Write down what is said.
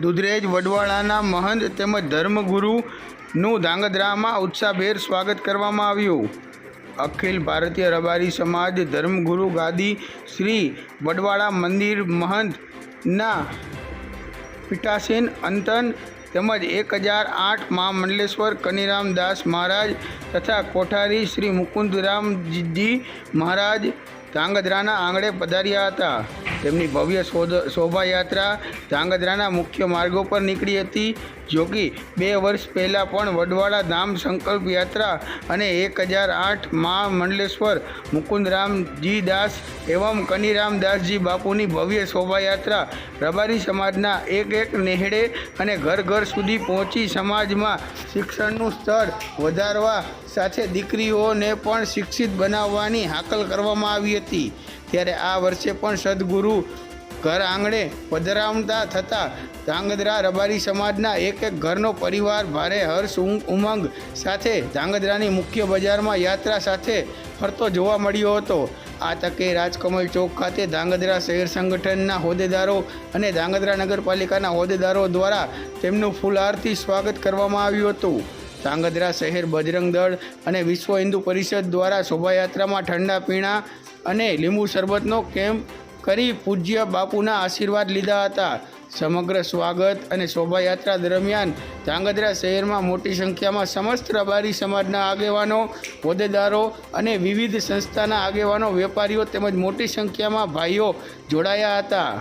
દુધરેજ વડવાળાના મહંત તેમજ ધર્મગુરુનું ધાંગધ્રામાં ઉત્સાહભેર સ્વાગત કરવામાં આવ્યું. અખિલ ભારતીય રબારી સમાજ ધર્મગુરુ ગાદી શ્રી વડવાળા મંદિર મહંતના પીઠાસીન અંતન તેમજ એક હજાર આઠ મા મંડલેશ્વર કનીરામ દાસ મહારાજ તથા કોઠારી શ્રી મુકુંદરામજી મહારાજ ધાંગધ્રાના આંગણે પધાર્યા હતા. તેમની ભવ્ય શોભાયાત્રા ધ્રાંગધ્રાના મુખ્ય માર્ગો પર નીકળી હતી. જો કે બે વર્ષ પહેલાં પણ વડવાળા ધામ સંકલ્પ યાત્રા અને એક હજાર આઠ મા મંડલેશ્વર મુકુંદરામજી દાસ એવમ કનીરામદાસજી બાપુની ભવ્ય શોભાયાત્રા રબારી સમાજના એક એક નેહડે અને ઘર ઘર સુધી પહોંચી સમાજમાં શિક્ષણનું સ્તર વધારવા સાથે દીકરીઓને પણ શિક્ષિત બનાવવાની હાકલ કરવામાં આવી હતી. ત્યારે આ વર્ષે પણ સદગુરુ ઘર આંગણે પધરામતા થતાં ધાંગધ્રા રબારી સમાજના એક એક ઘરનો પરિવાર ભારે હર્ષ, ઉમ- ઉમંગ સાથે ધાંગધ્રાની મુખ્ય બજારમાં યાત્રા સાથે ફરતો જોવા મળ્યો હતો. આ તકે રાજકમલ ચોક ખાતે ધાંગધ્રા શહેર સંગઠનના હોદ્દેદારો અને ધાંગધ્રા નગરપાલિકાના હોદ્દેદારો દ્વારા તેમનું ફૂલહારથી સ્વાગત કરવામાં આવ્યું હતું. ધાંગધ્રા શહેર બજરંગ દળ અને વિશ્વ હિન્દુ પરિષદ દ્વારા શોભાયાત્રામાં ઠંડા પીણા અને લીંબુ શરબતનો કેમ્પ કરી પૂજ્ય બાપુના આશીર્વાદ લીધા હતા. સમગ્ર સ્વાગત અને શોભાયાત્રા દરમિયાન ધ્રાંગધ્રા શહેરમાં મોટી સંખ્યામાં સમસ્ત રબારી સમાજના આગેવાનો, હોદ્દેદારો અને વિવિધ સંસ્થાના આગેવાનો, વેપારીઓ તેમજ મોટી સંખ્યામાં ભાઈઓ જોડાયા હતા.